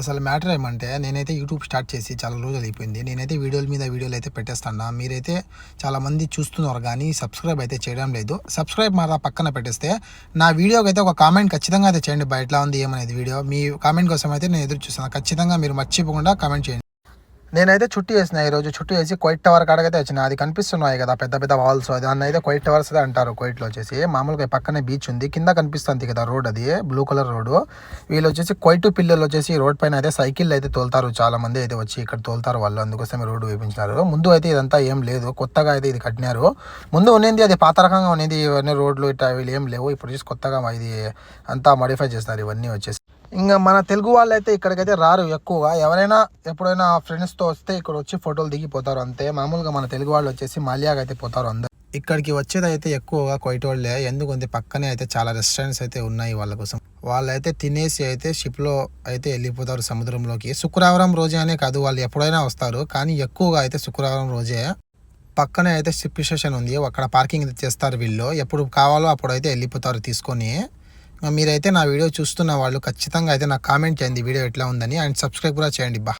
అసలు మ్యాటర్ ఏమంటే నేనైతే యూట్యూబ్ స్టార్ట్ చేసి చాలా రోజులు అయిపోయింది. నేనైతే వీడియోల మీద వీడియోలు అయితే పెట్టేస్తాను మీరైతే చాలామంది చూస్తున్నారు కానీ సబ్స్క్రైబ్ అయితే చేయడం లేదు. సబ్స్క్రైబ్ మాత్రం పక్కన పెట్టేస్తే నా వీడియోకి అయితే ఒక కామెంట్ ఖచ్చితంగా అయితే చేయండి. బయట ఉంది ఏమనేది వీడియో. మీ కామెంట్ కోసం అయితే నేను ఎదురు చూస్తాను ఖచ్చితంగా మీరు మర్చిపోకుండా కామెంట్ చేయండి. నేనైతే చుట్టూ వేసిన ఈరోజు చుట్టూ వేసి క్వైట్ టవర్ కాడకైతే వచ్చిన. అది కనిపిస్తున్నాయి కదా పెద్ద పెద్ద వాల్స్ అన్న అయితే క్వైట్ టవర్స్ అయితే అంటారు క్వైట్లో వచ్చేసి. మామూలుగా పక్కనే బీచ్ ఉంది. కింద కనిపిస్తుంది కదా రోడ్ అది బ్లూ కలర్ రోడ్. వీళ్ళు వచ్చేసి క్వైట్ పిల్లలు వచ్చేసి రోడ్ పైన అయితే సైకిల్ అయితే తోలుతారు చాలా మంది అయితే వచ్చి ఇక్కడ తోలుతారు వాళ్ళు. అందుకోసమే రోడ్డు వేపించినారు. ముందు అయితే ఇదంతా ఏం లేదు. కొత్తగా అయితే ఇది కట్టినారు. ముందు ఉన్నింది అది పాత రకంగా ఉన్నది. ఇవన్నీ రోడ్లు ఇట్లా వీళ్ళు ఏం లేవు. ఇప్పుడు చూసి కొత్తగా ఇది అంతా మాడిఫై చేస్తారు ఇవన్నీ వచ్చేసి. ఇంకా మన తెలుగు వాళ్ళు అయితే ఇక్కడికైతే రారు ఎక్కువగా. ఎవరైనా ఎప్పుడైనా ఫ్రెండ్స్తో వస్తే ఇక్కడ వచ్చి ఫోటోలు దిగిపోతారు అంతే. మామూలుగా మన తెలుగు వాళ్ళు వచ్చేసి మాలియాగా అయితే పోతారు అందరు. ఇక్కడికి వచ్చేది అయితే ఎక్కువగా కొయిటోళ్ళే ఎందుకంటే పక్కనే అయితే చాలా రెస్టారెంట్స్ అయితే ఉన్నాయి వాళ్ళ కోసం. వాళ్ళైతే తినేసి అయితే షిప్లో అయితే వెళ్ళిపోతారు సముద్రంలోకి. శుక్రవారం రోజే అనే కాదు వాళ్ళు ఎప్పుడైనా వస్తారు. కానీ ఎక్కువగా అయితే శుక్రవారం రోజే పక్కనే అయితే షిప్ స్టేషన్ ఉంది. అక్కడ పార్కింగ్ చేస్తారు వీళ్ళు. ఎప్పుడు కావాలో అప్పుడైతే వెళ్ళిపోతారు తీసుకొని. మీరైతే నా వీడియో చూస్తున్న వాళ్ళు ఖచ్చితంగా అయితే నాకు కామెంట్ చేయండి. వీడియో ఎట్లా ఉందని అండ్ సబ్స్క్రైబ్ కూడా చేయండి. బా.